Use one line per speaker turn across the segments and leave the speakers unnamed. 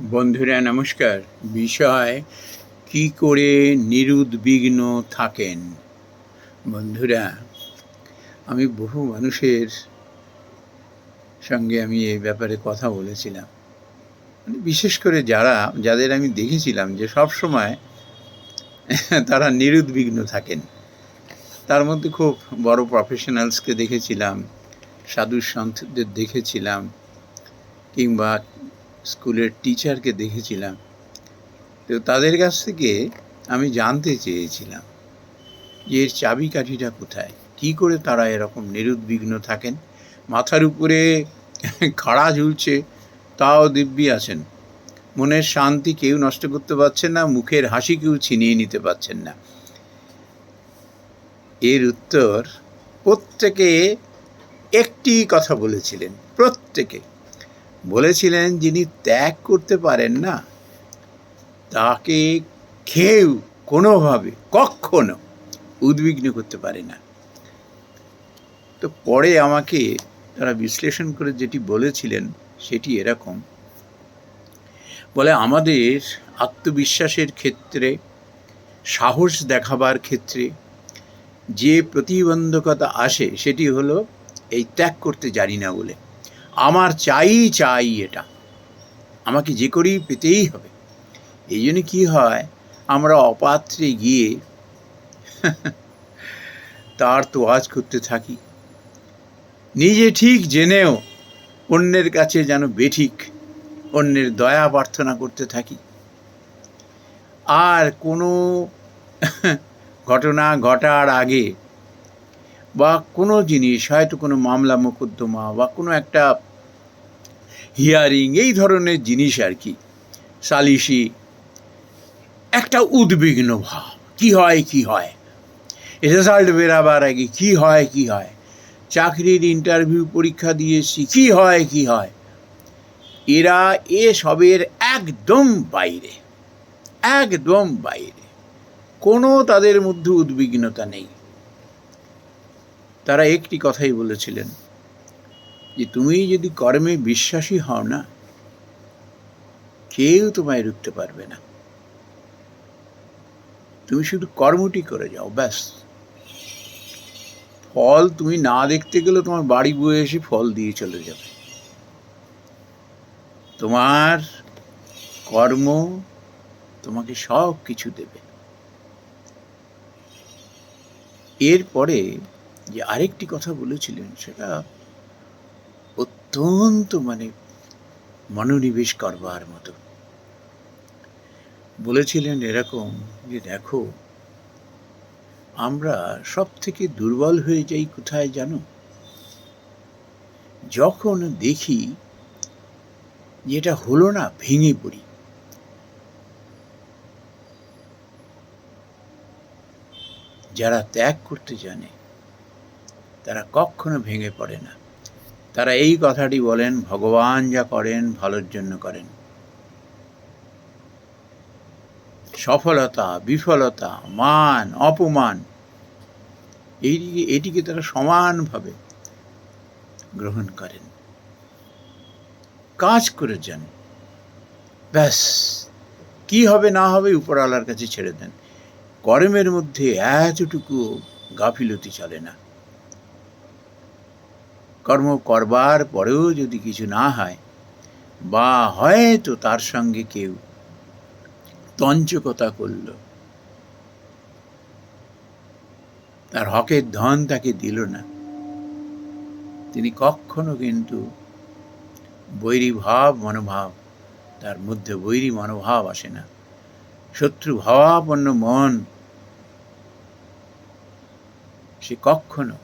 বন্ধুরা, নমস্কার। বিষয়, কি করে নিরুদ্বিগ্ন থাকেন? বন্ধুরা, আমি বহু মানুষের সঙ্গে আমি এই ব্যাপারে কথা বলেছিলাম। মানে বিশেষ করে যারা, যাদের আমি দেখেছিলাম যে সব সময় তারা নিরুদ্বিগ্ন থাকেন। তার মধ্যে খুব বড় প্রফেশনালসকে দেখেছিলাম সাধু সন্তদের দেখেছিলাম, কিংবা স্কুলের টিচারকে দেখেছিলাম। তো তাদের কাছ থেকে আমি জানতে চেয়েছিলাম যে এর চাবিকাঠিটা কোথায়? কি করে তারা এরকম নিরুদ্বিগ্ন থাকেন? মাথার উপরে খাড়া ঝুলছে, তাও দিব্যি আছেন। মনের শান্তি কেউ নষ্ট করতে পারছেন না, মুখের হাসি কেউ ছিনিয়ে নিতে পারছেন না। এর উত্তর প্রত্যেকে একটি কথা বলেছিলেন, প্রত্যেকে। বলেছিলেন যিনি ত্যাগ করতে পারেন না, তাকে কেউ কোনোভাবে কখনো উদ্বিগ্ন করতে পারে না। তো পরে আমাকে তারা বিশ্লেষণ করে যেটি বলেছিলেন সেটি এরকম। বলে, আমাদের আত্মবিশ্বাসের ক্ষেত্রে, সাহস দেখাবার ক্ষেত্রে যে প্রতিবন্ধকতা আসে, সেটি হলো, এই ত্যাগ করতে জানি না বলে। আমার চাই চাই এটা। আমাকে যে করেই পেতেই হবে। এই জন্য কী হয়, আমরা অপাত্রে গিয়ে তার তোয়াজ করতে থাকি। নিজে ঠিক জেনেও অন্যের কাছে যেন বেঠিক, অন্যের দয়া প্রার্থনা করতে থাকি। আর কোনো ঘটনা ঘটার আগে বা কোনো জিনিস, হয়তো কোনো মামলা, মোকদ্দমা বা কোনো একটা হিয়ারিং এই ধরনের জিনিস আর কি, সালিশি, একটা উদ্বিগ্ন ভাব, কি হয় কি হয়? রেজাল্ট বেরাবার আগে কি হয় কি হয়? চাকরির ইন্টারভিউ পরীক্ষা দিয়েছি কি হয় কি হয়? এরা এসবের একদম বাইরে একদম বাইরে। কোনো তাদের মধ্যে উদ্বিগ্নতা নেই। তারা একটি কথাই বলেছিলেন যে, তুমি যদি কর্মে বিশ্বাসী হও না, কেউ তোমায় রুখতে পারবে না। তুমি শুধু কর্মটি করে যাও, ব্যাস। ফল তুমি না দেখতে গেলে তোমার বাড়ি বয়ে এসে ফল দিয়ে চলে যাবে। তোমার কর্ম তোমাকে সব কিছু দেবে। এরপরে যে আরেকটি কথা বলেছিলেন, সেটা অত্যন্ত মানে মনোনিবেশ করবার মতো। বলেছিলেন এরকম যে, দেখো, আমরা সব থেকে দুর্বল হয়ে যাই কোথায় জানো? যখন দেখি যেটা হলো না, ভেঙে পড়ি। যারা ত্যাগ করতে জানে তারা কখনো ভেঙে পড়ে না। তারা এই কথাটি বলেন, ভগবান যা করেন, ভালোর জন্য করেন। সফলতা, বিফলতা, মান, অপমান, এইদিকে, এটিকে তারা সমানভাবে গ্রহণ করেন। কাজ করে যান। ব্যাস, কি হবে না হবে উপরওয়ালার কাছে ছেড়ে দেন। কর্মের মধ্যে এতটুকু গাফিলতি চলে না। কর্ম করবার পরেও যদি কিছু না হয়, বা হয়তো তার সঙ্গে কেউ তঞ্চকতা করল। তার হকের ধন তাকে দিল না। তিনি কখনো কিন্তু বৈরী ভাব মনোভাব, তার মধ্যে বৈরী মনোভাব আসে না। শত্রু ভাবাপন্ন মন, সে কখনো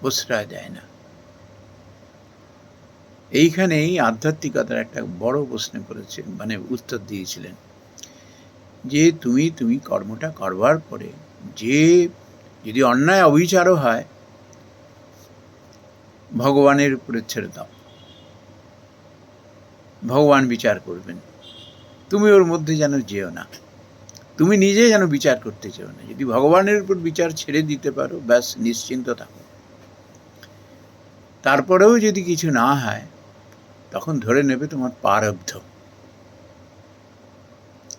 প্রশ্রয় দেয় না। এইখানেই আধ্যাত্মিকতার একটা বড় প্রশ্ন করেছেন মানে উত্তর দিয়েছিলেন যে তুমি তুমি কর্মটা করবার পরে যে যদি অন্যায় অবিচারও হয়, ভগবানের উপরে ছেড়ে দাও। ভগবান বিচার করবেন। তুমি ওর মধ্যে যেন যেও না। তুমি নিজে যেন বিচার করতে চাও না। যদি ভগবানের উপর বিচার ছেড়ে দিতে পারো, ব্যাস, নিশ্চিন্ত থাকো। তারপরেও যদি কিছু না হয় তখন ধরে নেবে তোমার পারব্ধ।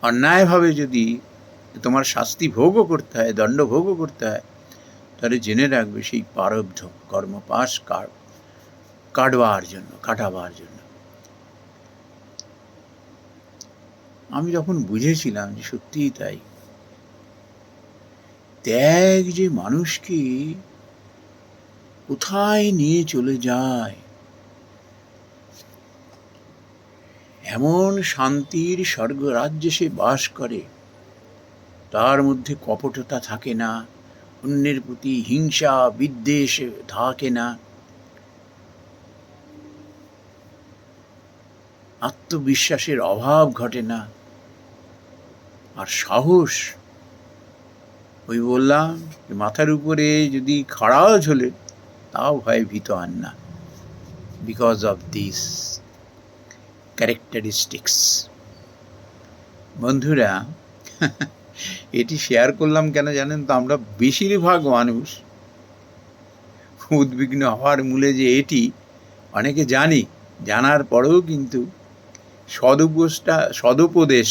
অন্যায়ভাবে যদি তোমার শাস্তি ভোগও করতে হয়, দণ্ড ভোগও করতে হয়, তাহলে জেনে রাখবে সেই পারব্ধ কর্মপাশ কাটবার জন্য, কাটাবার জন্য। আমি যখন বুঝেছিলাম যে সত্যিই তাই, ত্যাগ যে মানুষকে কোথায় নিয়ে চলে যায় এমন শান্তির স্বর্গরাজ্যে সে বাস করে। তার মধ্যে কপটতা থাকে না, অন্যের প্রতি হিংসা, বিদ্বেষ থাকে না। আত্মবিশ্বাসের অভাব ঘটে না। আর সাহস? ওই বললাম মাথার উপরে যদি খাড়াও ঝোলে, তাও ভয়ে ভীত আন না। বিকজ অফ দিস ক্যারেক্টারিস্টিক্স বন্ধুরা, এটি শেয়ার করলাম কেন জানেন তো? আমরা বেশিরভাগ মানুষ উদ্বিগ্ন হওয়ার মূলে যে এটি, অনেকে জানি, জানার পরেও কিন্তু সদুপোষটা, সদুপদেশ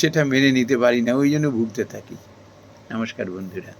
সেটা মেনে নিতে পারি না, ওই জন্য ভুগতে থাকি। নমস্কার বন্ধুরা।